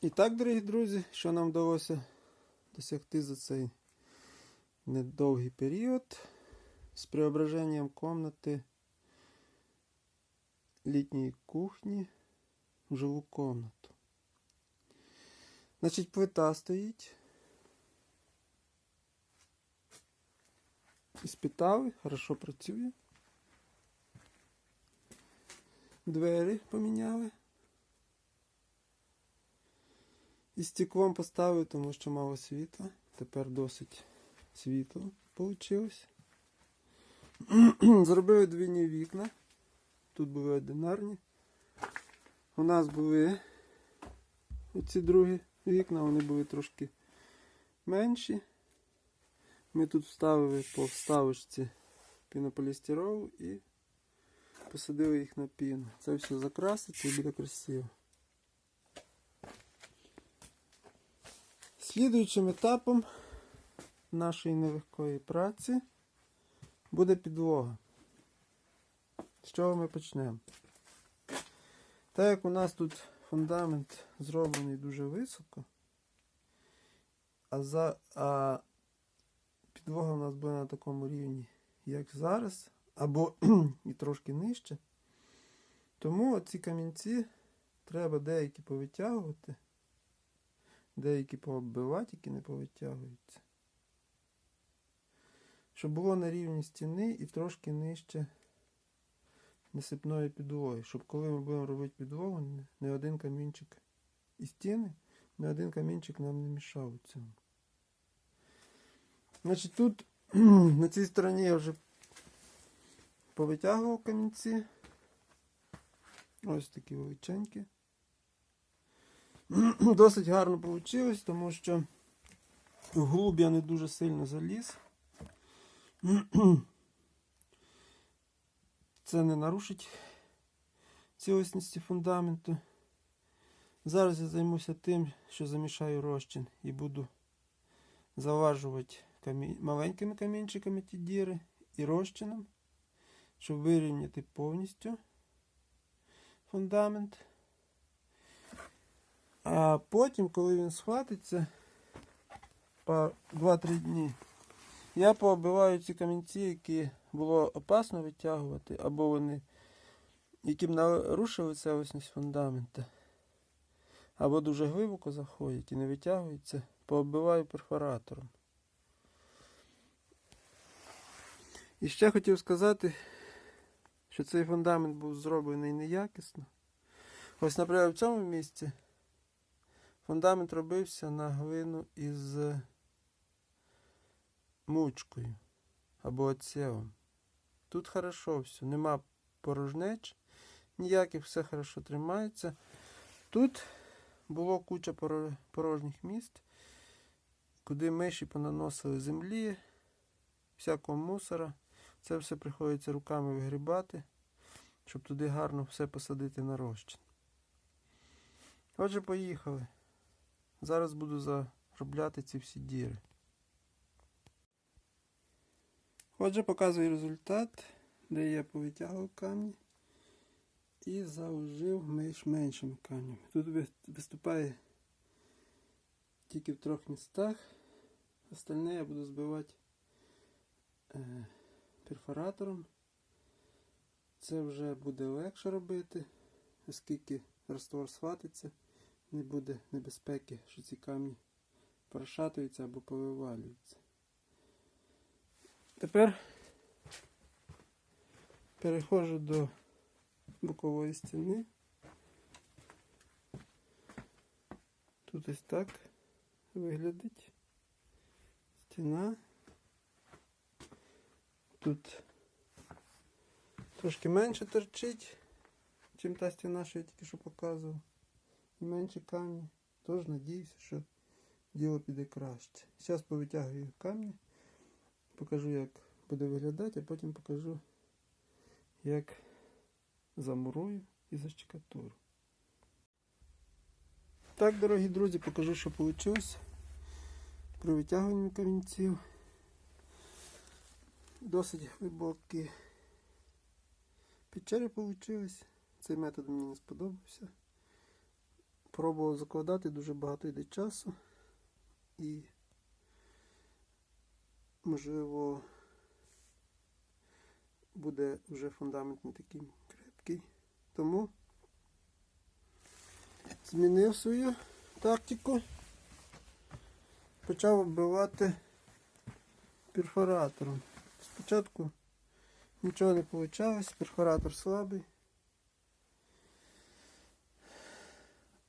І так, дорогі друзі, що нам вдалося досягти за цей недовгий період з преображенням комнати літньої кухні в жилу комнату. Значить, плита стоїть. Іспитали, хорошо працює. Двері поміняли. І стеклом поставив, тому що мало світла. Тепер досить світло вийшло. Зробили двійні вікна. Тут були одинарні. У нас були оці другі вікна, вони були трошки менші. Ми тут вставили по вставочці пінополістирол і посадили їх на піну. Це все закраситься і буде красиво. Слідуючим етапом нашої нелегкої праці буде підлога. З чого ми почнемо? Так як у нас тут фундамент зроблений дуже високо, а, за, а підлога у нас буде на такому рівні, як зараз, або і трошки нижче, тому ці камінці треба деякі повитягувати. Деякі пооббивати, які не повитягуються. Щоб було на рівні стіни і трошки нижче насипної підлоги. Щоб коли ми будемо робити підлогу, не- один камінчик і стіни, не один камінчик нам не мішав у цьому. Значить, тут на цій стороні я вже повитягував камінці. Ось такі величенькі. Досить гарно вийшло, тому що вглуб я не дуже сильно заліз. Це не нарушить цілісності фундаменту. Зараз я займуся тим, що замішаю розчин і буду заважувати камі... маленькими камінчиками ті діри і розчином, щоб вирівняти повністю фундамент. А потім, коли він схватиться, по 2-3 дні, я пооббиваю ці камінці, які було опасно витягувати, або вони, які б нарушили цілісність фундамента, або дуже глибоко заходять і не витягуються, пооббиваю перфоратором. І ще хотів сказати, що цей фундамент був зроблений неякісно. Ось, наприклад, в цьому місці. Фундамент робився на глину із мучкою або оцєвом. Тут хорошо все, нема порожнеч, ніяких, все хорошо тримається. Тут було куча порожніх місць, куди миші понаносили землі, всякого мусора. Це все приходиться руками вигрібати, щоб туди гарно все посадити на розчин. Отже, поїхали. Зараз буду заробляти ці всі діри. Отже, показую результат, де я повитягував камні і заужив менш меншими камнями. Тут виступає тільки в трьох містах. Остальне я буду збивати е, перфоратором. Це вже буде легше робити, оскільки раствор схватиться не буде небезпеки, що ці камні прошатуються або повивалюються. Тепер переходжу до бокової стіни. Тут ось так виглядить стіна. Тут трошки менше торчить, чим та стіна, що я тільки що показував і менше камні. Тож надіюся, що діло піде краще. Зараз повитягую камні, покажу, як буде виглядати, а потім покажу, як замурую і защекатуру. Так, дорогі друзі, покажу, що вийшло при витягуванні камінців. Досить глибокі печери вийшли. Цей метод мені не сподобався пробував закладати, дуже багато йде часу. І можливо буде вже фундамент не такий крепкий. Тому змінив свою тактику. Почав оббивати перфоратором. Спочатку нічого не вийшло, перфоратор слабий.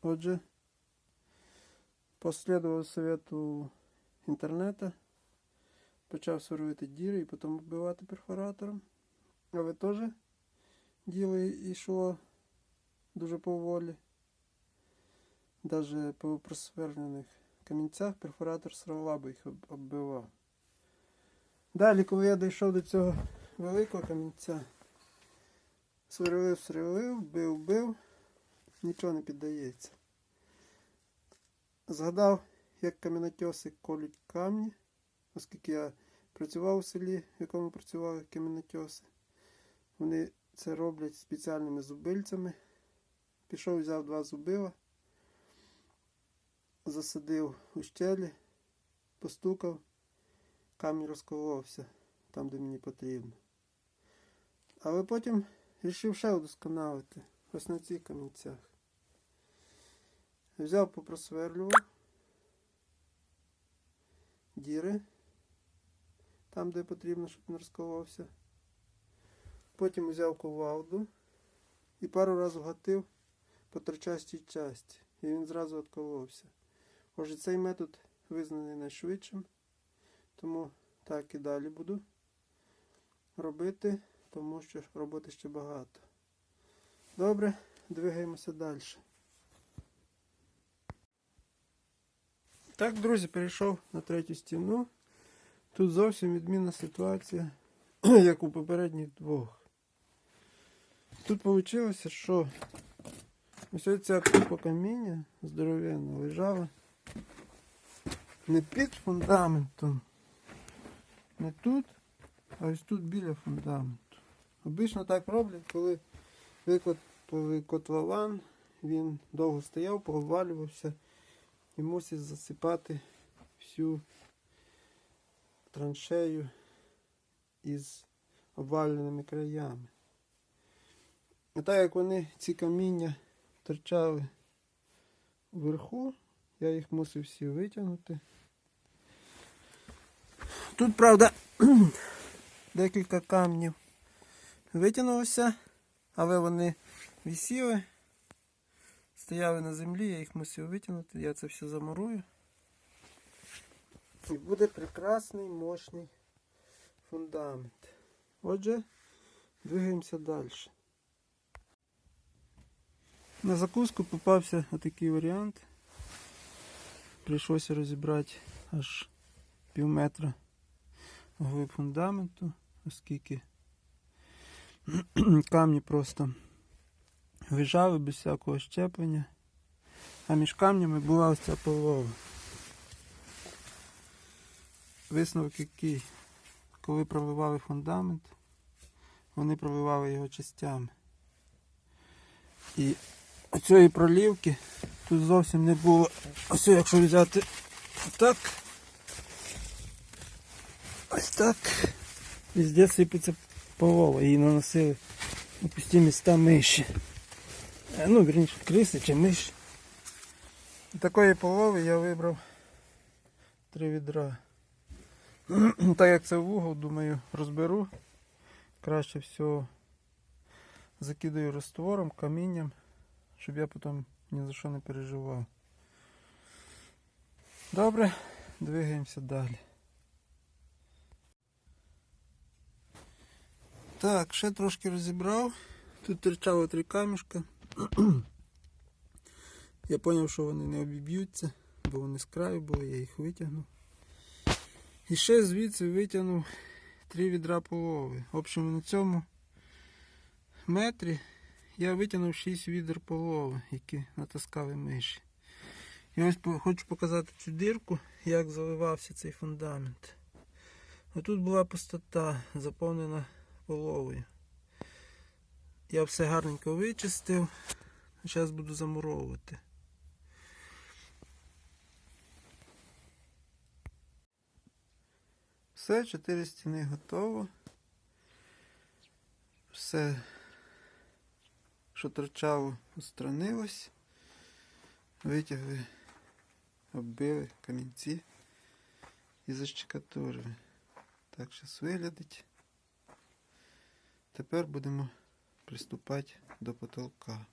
Отже, последував совету інтернету, почав сверлити діри і потім оббивати перфоратором. Але теж діло йшло дуже поволі. Навіть по просверлених камінцях перфоратор слабо їх оббивав. Далі, коли я дійшов до цього великого камінця, сверлив, сверлив, бив, бив, нічого не піддається. Згадав, як камінотьоси колють камні, оскільки я працював у селі, в якому працювали камінотьоси. Вони це роблять спеціальними зубильцями. Пішов, взяв два зубила, засадив у щелі, постукав, камінь розколовся там, де мені потрібно. Але потім вирішив ще удосконалити ось на цих камінцях. Взяв, попросверлював діри там, де потрібно, щоб не розколовся. Потім взяв кувалду і пару разів гатив по тричастій часті. І він зразу відколовся. Отже, цей метод визнаний найшвидшим, тому так і далі буду робити, тому що роботи ще багато. Добре, двигаємося далі. Так, друзі, перейшов на третю стіну. Тут зовсім відмінна ситуація, як у попередніх двох. Тут вийшло, що ось ця купа каміння здоровенна лежала не під фундаментом, не тут, а ось тут біля фундаменту. Обично так роблять, коли викопали котлован, він довго стояв, повалювався і мусить засипати всю траншею із обваленими краями. А так як вони ці каміння торчали вверху, я їх мусив всі витягнути. Тут, правда, декілька камнів витягнулося, але вони висіли, стояли на землі, я їх мусив витягнути, я це все замурую. І буде прекрасний мощний фундамент. Отже, двигаємося далі. На закуску попався отакий варіант. Прийшлося розібрати аж пів метра глиб фундаменту, оскільки камні просто вижали без всякого щеплення, а між камнями була ось ця полова. Висновок який, коли проливали фундамент, вони проливали його частями. І оцієї пролівки тут зовсім не було. Ось якщо взяти так, ось так, везде сипеться полова, її наносили на пусті міста миші. Е, Ну, вірніше, криси чи миші. І такої полови я вибрав три відра. Так як це в угол, думаю, розберу. Краще всього закидаю раствором, камінням, щоб я потім ні за що не переживав. Добре, двигаємося далі. Так, ще трошки розібрав. Тут торчало три камішка. Я зрозумів, що вони не обіб'ються, бо вони з краю були, я їх витягнув. І ще звідси витягнув три відра полови. В общем, на цьому метрі я витягнув 6 відер полови, які натаскали миші. І ось хочу показати цю дирку, як заливався цей фундамент. Отут була пустота, заповнена половою. Я все гарненько вичистив. Зараз буду замуровувати. Все, чотири стіни готово. Все, що торчало, устранилось. Витягли, оббили камінці і защекатурили. Так зараз виглядить. Тепер будемо приступати до потолка.